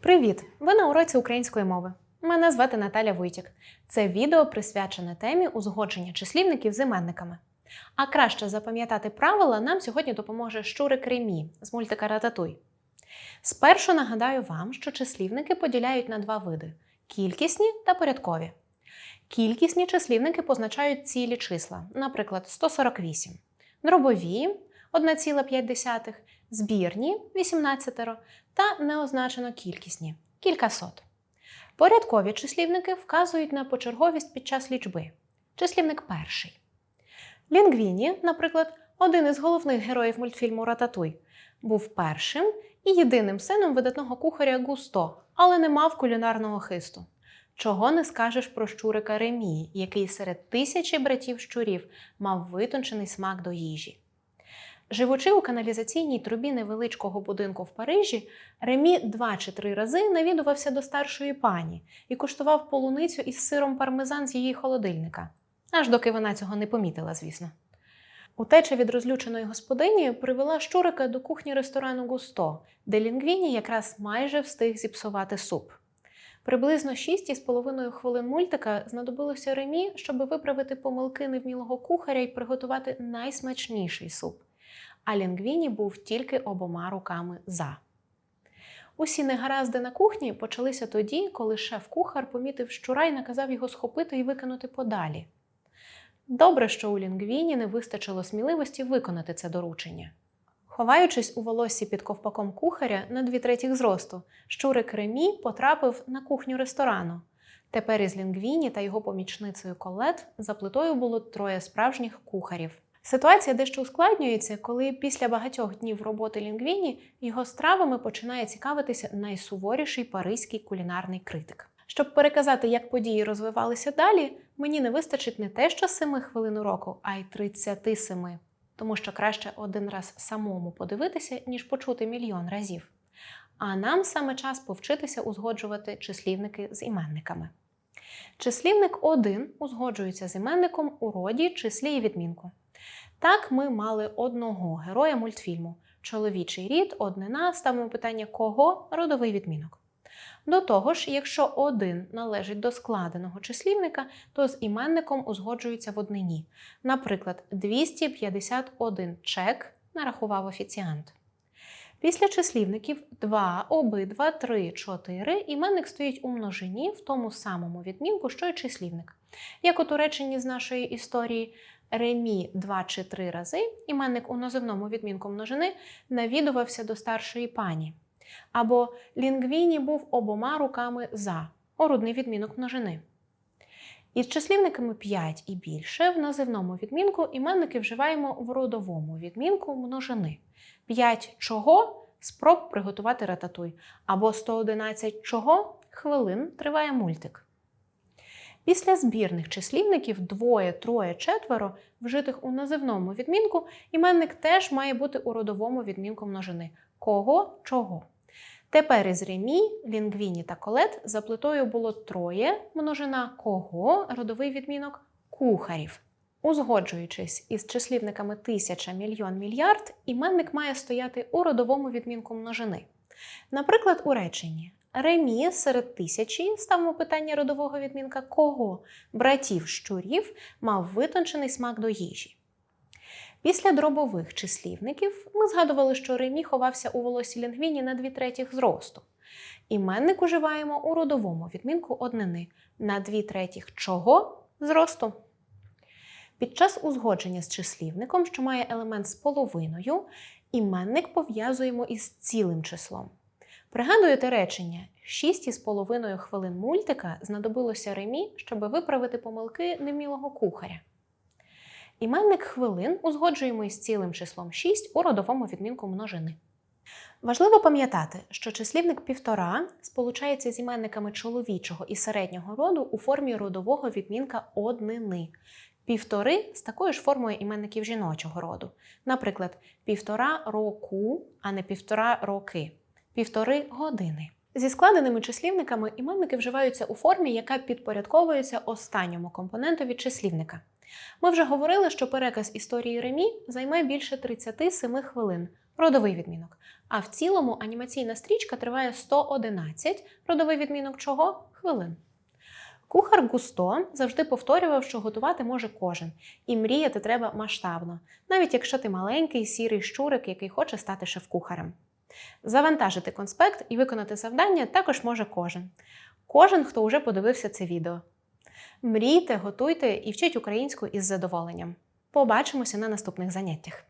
Привіт! Ви на уроці української мови. Мене звати Наталя Вуйтік. Це відео присвячене темі узгодження числівників з іменниками. А краще запам'ятати правила нам сьогодні допоможе Щурик Ремі з мультика Рататуй. Спершу нагадаю вам, що числівники поділяють на два види: кількісні та порядкові. Кількісні числівники позначають цілі числа, наприклад, 148, дробові 1,5, збірні 18 та неозначено кількісні кількасот. Порядкові числівники вказують на почерговість під час лічби. Числівник перший. Лінгвіні, наприклад, один із головних героїв мультфільму Рататуй, був першим і єдиним сином видатного кухаря Густо, але не мав кулінарного хисту. Чого не скажеш про щурика Ремі, який серед тисячі братів щурів мав витончений смак до їжі. Живучи у каналізаційній трубі невеличкого будинку в Парижі, Ремі два чи три рази навідувався до старшої пані і куштував полуницю із сиром пармезан з її холодильника, аж доки вона цього не помітила, звісно. Утеча від розлюченої господині привела щурика до кухні ресторану Густо, де Лінгвіні якраз майже встиг зіпсувати суп. Приблизно 6,5 хвилин мультика знадобилося Ремі, щоб виправити помилки невмілого кухаря і приготувати найсмачніший суп. А Лінгвіні був тільки обома руками за. Усі негаразди на кухні почалися тоді, коли шеф-кухар помітив щура і наказав його схопити і викинути подалі. Добре, що у Лінгвіні не вистачило сміливості виконати це доручення. Ховаючись у волоссі під ковпаком кухаря на дві третіх зросту, щурик Ремі потрапив на кухню ресторану. Тепер із Лінгвіні та його помічницею Колет за плитою було троє справжніх кухарів. Ситуація дещо ускладнюється, коли після багатьох днів роботи Лінгвіні його стравами починає цікавитися найсуворіший паризький кулінарний критик. Щоб переказати, як події розвивалися далі, мені не вистачить не те, що 7 хвилин уроку, а й 37. Тому що краще один раз самому подивитися, ніж почути мільйон разів. А нам саме час повчитися узгоджувати числівники з іменниками. Числівник 1 узгоджується з іменником у роді, числі і відмінку. Так, ми мали одного героя мультфільму. Чоловічий рід, однина, ставимо питання кого родовий відмінок. До того ж, якщо один належить до складеного числівника, то з іменником узгоджується в однині. Наприклад, 251 чек нарахував офіціант. Після числівників 2, обидва, 3, 4 іменник стоїть у множині в тому самому відмінку, що й числівник. Як от у реченні з нашої історії Ремі два чи три рази, іменник у називному відмінку множини навідувався до старшої пані. Або Лінгвіні був обома руками за орудний відмінок множини. Із числівниками 5 і більше в називному відмінку іменники вживаємо в родовому відмінку множини. 5 чого спроб приготувати рататуй, або 111 чого хвилин триває мультик. Після збірних числівників двоє, троє, четверо, вжитих у називному відмінку, іменник теж має бути у родовому відмінку множини кого, чого. Тепер із Ремі, Лінгвіні та Колет за плитою було троє множина кого, родовий відмінок кухарів. Узгоджуючись із числівниками тисяча, мільйон, мільярд, іменник має стояти у родовому відмінку множини. Наприклад, у реченні Ремі серед тисячі ставимо питання родового відмінка кого братів щурів мав витончений смак до їжі. Після дробових числівників ми згадували, що Ремі ховався у волосі Лінгвіні на дві третіх зросту. Іменник уживаємо у родовому відмінку однини на дві третіх чого зросту. Під час узгодження з числівником, що має елемент з половиною, іменник пов'язуємо із цілим числом. Пригадуєте речення: 6,5 хвилин мультика знадобилося Ремі, щоб виправити помилки немілого кухаря. Іменник хвилин узгоджуємо із цілим числом 6 у родовому відмінку множини. Важливо пам'ятати, що числівник півтора сполучається з іменниками чоловічого і середнього роду у формі родового відмінка однини. Півтори з такою ж формою іменників жіночого роду. Наприклад, півтора року, а не півтора роки, півтори години. Зі складеними числівниками іменники вживаються у формі, яка підпорядковується останньому компонентові числівника. Ми вже говорили, що переказ історії Ремі займе більше 37 хвилин, родовий відмінок. А в цілому анімаційна стрічка триває 111, родовий відмінок чого? Хвилин. Кухар Густо завжди повторював, що готувати може кожен, і мріяти треба масштабно, навіть якщо ти маленький сірий щурик, який хоче стати шеф-кухарем. Завантажити конспект і виконати завдання також може кожен. Кожен, хто вже подивився це відео. Мрійте, готуйте і вчіть українську із задоволенням. Побачимося на наступних заняттях.